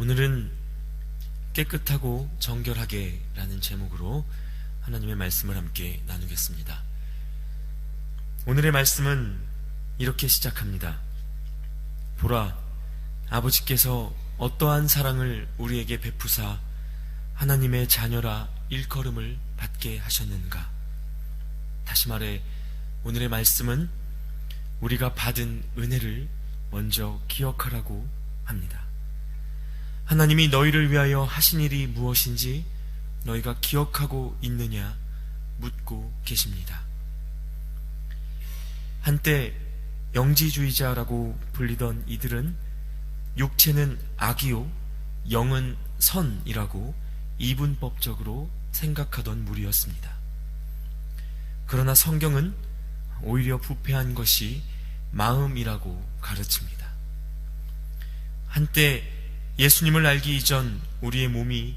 오늘은 깨끗하고 정결하게 라는 제목으로 하나님의 말씀을 함께 나누겠습니다. 오늘의 말씀은 이렇게 시작합니다. 보라, 아버지께서 어떠한 사랑을 우리에게 베푸사 하나님의 자녀라 일컬음을 받게 하셨는가? 다시 말해, 오늘의 말씀은 우리가 받은 은혜를 먼저 기억하라고 합니다. 하나님이 너희를 위하여 하신 일이 무엇인지 너희가 기억하고 있느냐 묻고 계십니다. 한때 영지주의자라고 불리던 이들은 육체는 악이요, 영은 선이라고 이분법적으로 생각하던 무리였습니다. 그러나 성경은 오히려 부패한 것이 마음이라고 가르칩니다. 한때 예수님을 알기 이전 우리의 몸이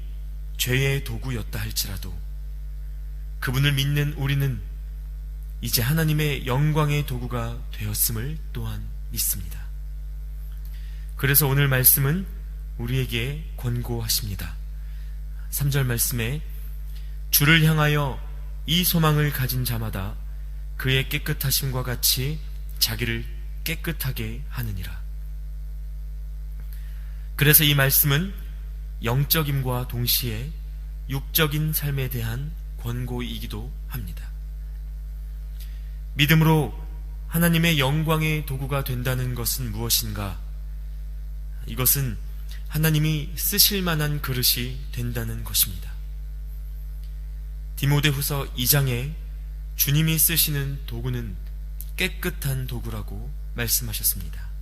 죄의 도구였다 할지라도 그분을 믿는 우리는 이제 하나님의 영광의 도구가 되었음을 또한 믿습니다. 그래서 오늘 말씀은 우리에게 권고하십니다. 3절 말씀에 주를 향하여 이 소망을 가진 자마다 그의 깨끗하심과 같이 자기를 깨끗하게 하느니라. 그래서 이 말씀은 영적임과 동시에 육적인 삶에 대한 권고이기도 합니다. 믿음으로 하나님의 영광의 도구가 된다는 것은 무엇인가? 이것은 하나님이 쓰실 만한 그릇이 된다는 것입니다. 디모데후서 2장에 주님이 쓰시는 도구는 깨끗한 도구라고 말씀하셨습니다.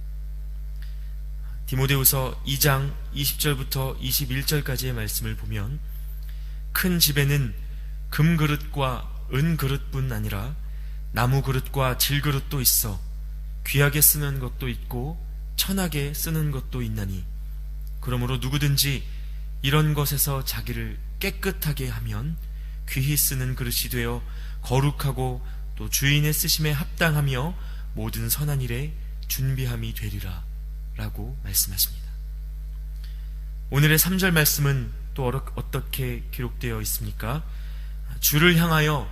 디모데후서 2장 20절부터 21절까지의 말씀을 보면 큰 집에는 금 그릇과 은 그릇뿐 아니라 나무 그릇과 질 그릇도 있어 귀하게 쓰는 것도 있고 천하게 쓰는 것도 있나니 그러므로 누구든지 이런 것에서 자기를 깨끗하게 하면 귀히 쓰는 그릇이 되어 거룩하고 또 주인의 쓰심에 합당하며 모든 선한 일에 준비함이 되리라 라고 말씀하십니다. 오늘의 3절 말씀은 또 어떻게 기록되어 있습니까? 주를 향하여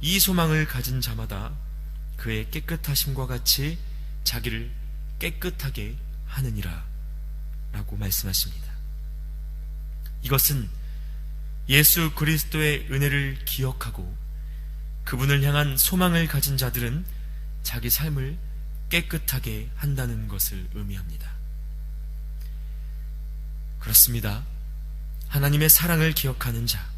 이 소망을 가진 자마다 그의 깨끗하심과 같이 자기를 깨끗하게 하느니라 라고 말씀하십니다. 이것은 예수 그리스도의 은혜를 기억하고 그분을 향한 소망을 가진 자들은 자기 삶을 깨끗하게 한다는 것을 의미합니다. 그렇습니다. 하나님의 사랑을 기억하는 자,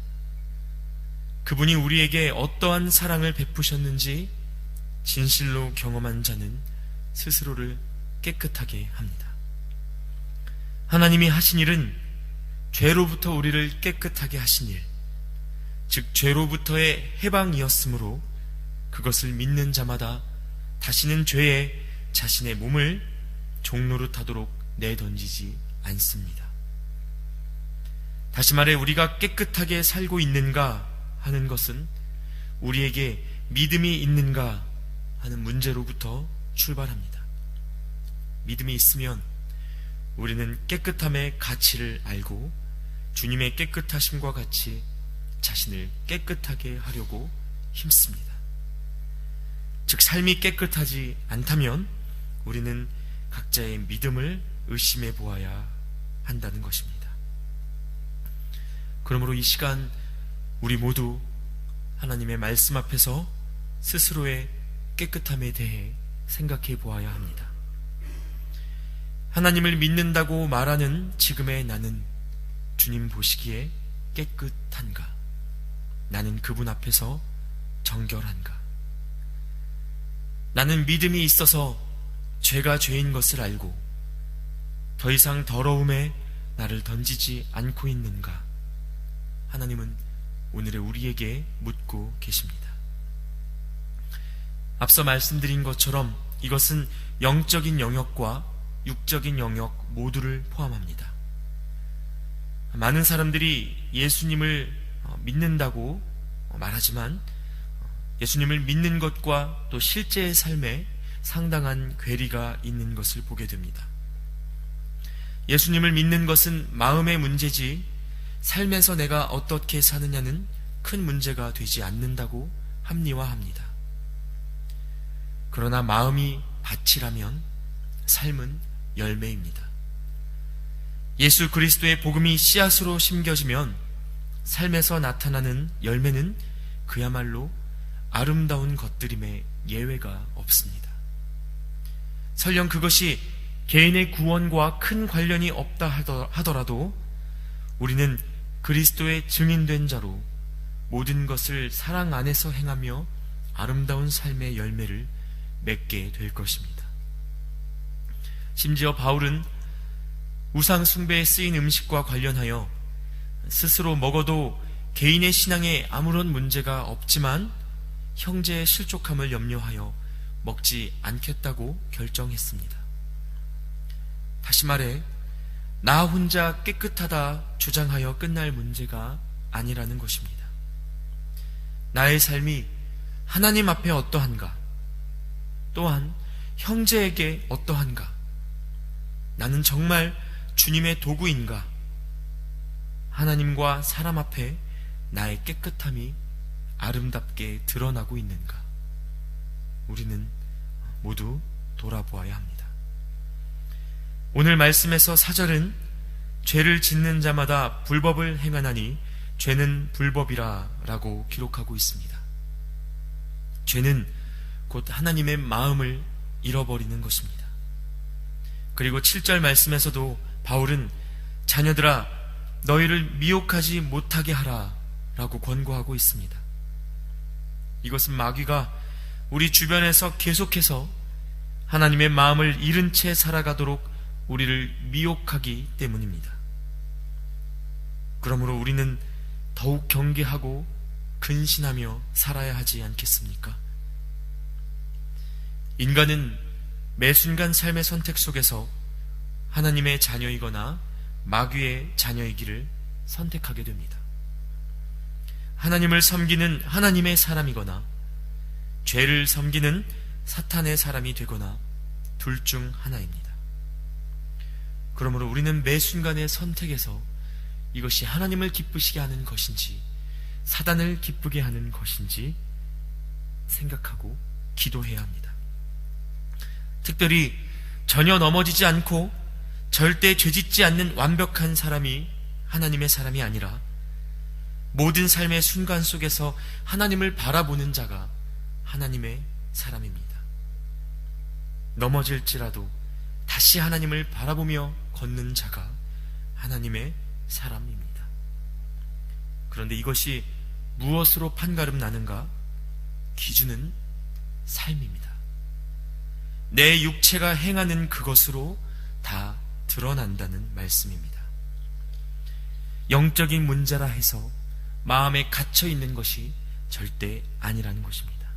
그분이 우리에게 어떠한 사랑을 베푸셨는지 진실로 경험한 자는 스스로를 깨끗하게 합니다. 하나님이 하신 일은 죄로부터 우리를 깨끗하게 하신 일, 즉 죄로부터의 해방이었으므로 그것을 믿는 자마다 다시는 죄에 자신의 몸을 종노릇하도록 내던지지 않습니다. 다시 말해 우리가 깨끗하게 살고 있는가 하는 것은 우리에게 믿음이 있는가 하는 문제로부터 출발합니다. 믿음이 있으면 우리는 깨끗함의 가치를 알고 주님의 깨끗하심과 같이 자신을 깨끗하게 하려고 힘씁니다. 즉, 삶이 깨끗하지 않다면 우리는 각자의 믿음을 의심해 보아야 한다는 것입니다. 그러므로 이 시간 우리 모두 하나님의 말씀 앞에서 스스로의 깨끗함에 대해 생각해 보아야 합니다. 하나님을 믿는다고 말하는 지금의 나는 주님 보시기에 깨끗한가? 나는 그분 앞에서 정결한가? 나는 믿음이 있어서 죄가 죄인 것을 알고 더 이상 더러움에 나를 던지지 않고 있는가? 하나님은 오늘의 우리에게 묻고 계십니다. 앞서 말씀드린 것처럼 이것은 영적인 영역과 육적인 영역 모두를 포함합니다. 많은 사람들이 예수님을 믿는다고 말하지만 예수님을 믿는 것과 또 실제의 삶에 상당한 괴리가 있는 것을 보게 됩니다. 예수님을 믿는 것은 마음의 문제지 삶에서 내가 어떻게 사느냐는 큰 문제가 되지 않는다고 합리화합니다. 그러나 마음이 밭이라면 삶은 열매입니다. 예수 그리스도의 복음이 씨앗으로 심겨지면 삶에서 나타나는 열매는 그야말로 아름다운 것들임에 예외가 없습니다. 설령 그것이 개인의 구원과 큰 관련이 없다 하더라도 우리는 그리스도의 증인된 자로 모든 것을 사랑 안에서 행하며 아름다운 삶의 열매를 맺게 될 것입니다. 심지어 바울은 우상 숭배에 쓰인 음식과 관련하여 스스로 먹어도 개인의 신앙에 아무런 문제가 없지만 형제의 실족함을 염려하여 먹지 않겠다고 결정했습니다. 다시 말해, 나 혼자 깨끗하다 주장하여 끝날 문제가 아니라는 것입니다. 나의 삶이 하나님 앞에 어떠한가? 또한 형제에게 어떠한가? 나는 정말 주님의 도구인가? 하나님과 사람 앞에 나의 깨끗함이 아름답게 드러나고 있는가? 우리는 모두 돌아보아야 합니다. 오늘 말씀에서 사절은 죄를 짓는 자마다 불법을 행하나니 죄는 불법이라 라고 기록하고 있습니다. 죄는 곧 하나님의 마음을 잃어버리는 것입니다. 그리고 7절 말씀에서도 바울은 자녀들아 너희를 미혹하지 못하게 하라 라고 권고하고 있습니다. 이것은 마귀가 우리 주변에서 계속해서 하나님의 마음을 잃은 채 살아가도록 우리를 미혹하기 때문입니다. 그러므로 우리는 더욱 경계하고 근신하며 살아야 하지 않겠습니까? 인간은 매 순간 삶의 선택 속에서 하나님의 자녀이거나 마귀의 자녀이기를 선택하게 됩니다. 하나님을 섬기는 하나님의 사람이거나 죄를 섬기는 사탄의 사람이 되거나 둘 중 하나입니다. 그러므로 우리는 매 순간의 선택에서 이것이 하나님을 기쁘시게 하는 것인지 사단을 기쁘게 하는 것인지 생각하고 기도해야 합니다. 특별히 전혀 넘어지지 않고 절대 죄짓지 않는 완벽한 사람이 하나님의 사람이 아니라 모든 삶의 순간 속에서 하나님을 바라보는 자가 하나님의 사람입니다. 넘어질지라도 다시 하나님을 바라보며 걷는 자가 하나님의 사람입니다. 그런데 이것이 무엇으로 판가름 나는가? 기준은 삶입니다. 내 육체가 행하는 그것으로 다 드러난다는 말씀입니다. 영적인 문제라 해서 마음에 갇혀 있는 것이 절대 아니라는 것입니다.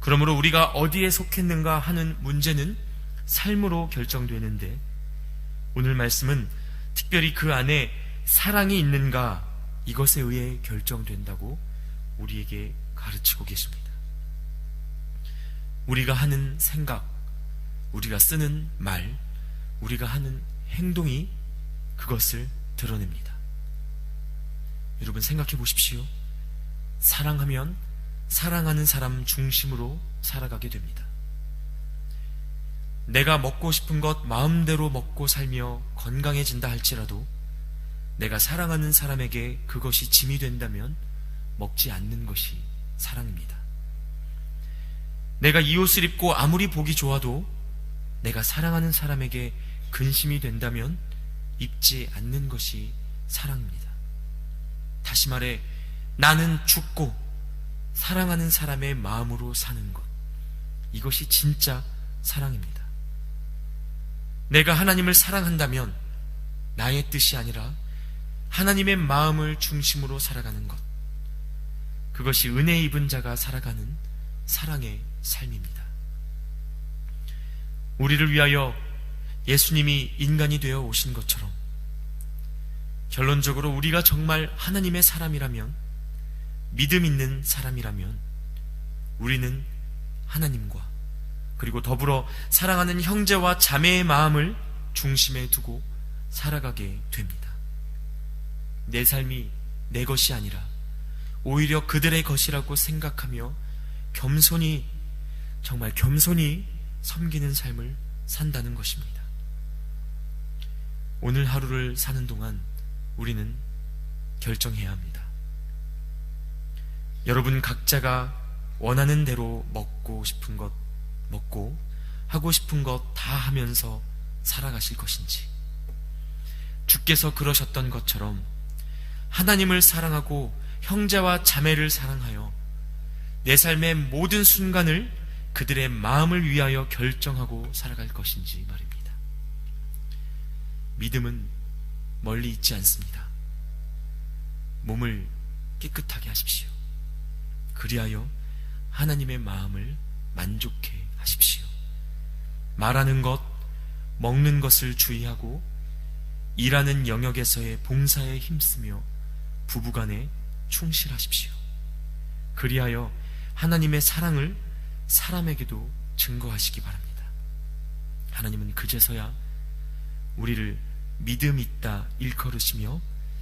그러므로 우리가 어디에 속했는가 하는 문제는 삶으로 결정되는데 오늘 말씀은 특별히 그 안에 사랑이 있는가 이것에 의해 결정된다고 우리에게 가르치고 계십니다. 우리가 하는 생각, 우리가 쓰는 말, 우리가 하는 행동이 그것을 드러냅니다. 여러분 생각해 보십시오. 사랑하면 사랑하는 사람 중심으로 살아가게 됩니다. 내가 먹고 싶은 것 마음대로 먹고 살며 건강해진다 할지라도 내가 사랑하는 사람에게 그것이 짐이 된다면 먹지 않는 것이 사랑입니다. 내가 이 옷을 입고 아무리 보기 좋아도 내가 사랑하는 사람에게 근심이 된다면 입지 않는 것이 사랑입니다. 다시 말해, 나는 죽고 사랑하는 사람의 마음으로 사는 것. 이것이 진짜 사랑입니다. 내가 하나님을 사랑한다면 나의 뜻이 아니라 하나님의 마음을 중심으로 살아가는 것. 그것이 은혜 입은 자가 살아가는 사랑의 삶입니다. 우리를 위하여 예수님이 인간이 되어 오신 것처럼 결론적으로 우리가 정말 하나님의 사람이라면 믿음 있는 사람이라면 우리는 하나님과 그리고 더불어 사랑하는 형제와 자매의 마음을 중심에 두고 살아가게 됩니다. 내 삶이 내 것이 아니라 오히려 그들의 것이라고 생각하며 겸손히 정말 겸손히 섬기는 삶을 산다는 것입니다. 오늘 하루를 사는 동안 우리는 결정해야 합니다. 여러분 각자가 원하는 대로 먹고 싶은 것 먹고 하고 싶은 것 다 하면서 살아가실 것인지 주께서 그러셨던 것처럼 하나님을 사랑하고 형제와 자매를 사랑하여 내 삶의 모든 순간을 그들의 마음을 위하여 결정하고 살아갈 것인지 말입니다. 믿음은 멀리 있지 않습니다. 몸을 깨끗하게 하십시오. 그리하여 하나님의 마음을 만족해 하십시오. 말하는 것, 먹는 것을 주의하고 일하는 영역에서의 봉사에 힘쓰며 부부간에 충실하십시오. 그리하여 하나님의 사랑을 사람에게도 증거하시기 바랍니다. 하나님은 그제서야 우리를 믿음 있다 일컬으시며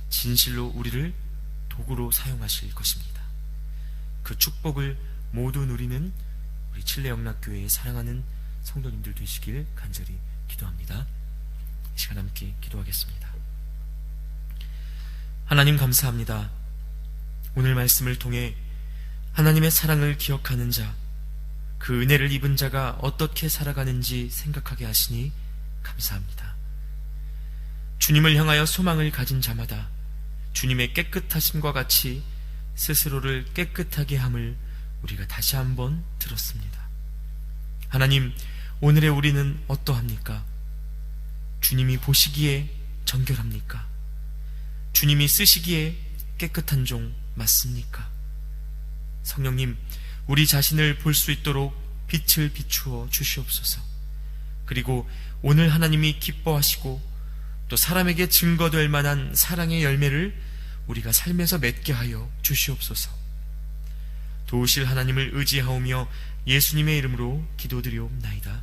진실로 우리를 도구로 사용하실 것입니다. 그 축복을 모두 누리는 우리 칠레 영락교회의 사랑하는 성도님들 되시길 간절히 기도합니다. 이 시간 함께 기도하겠습니다. 하나님 감사합니다. 오늘 말씀을 통해 하나님의 사랑을 기억하는 자, 그 은혜를 입은 자가 어떻게 살아가는지 생각하게 하시니 감사합니다. 주님을 향하여 소망을 가진 자마다 주님의 깨끗하심과 같이 스스로를 깨끗하게 함을 우리가 다시 한번 들었습니다. 하나님, 오늘의 우리는 어떠합니까? 주님이 보시기에 정결합니까? 주님이 쓰시기에 깨끗한 종 맞습니까? 성령님, 우리 자신을 볼 수 있도록 빛을 비추어 주시옵소서. 그리고 오늘 하나님이 기뻐하시고 또 사람에게 증거될 만한 사랑의 열매를 우리가 삶에서 맺게 하여 주시옵소서. 도우실 하나님을 의지하오며 예수님의 이름으로 기도드리옵나이다.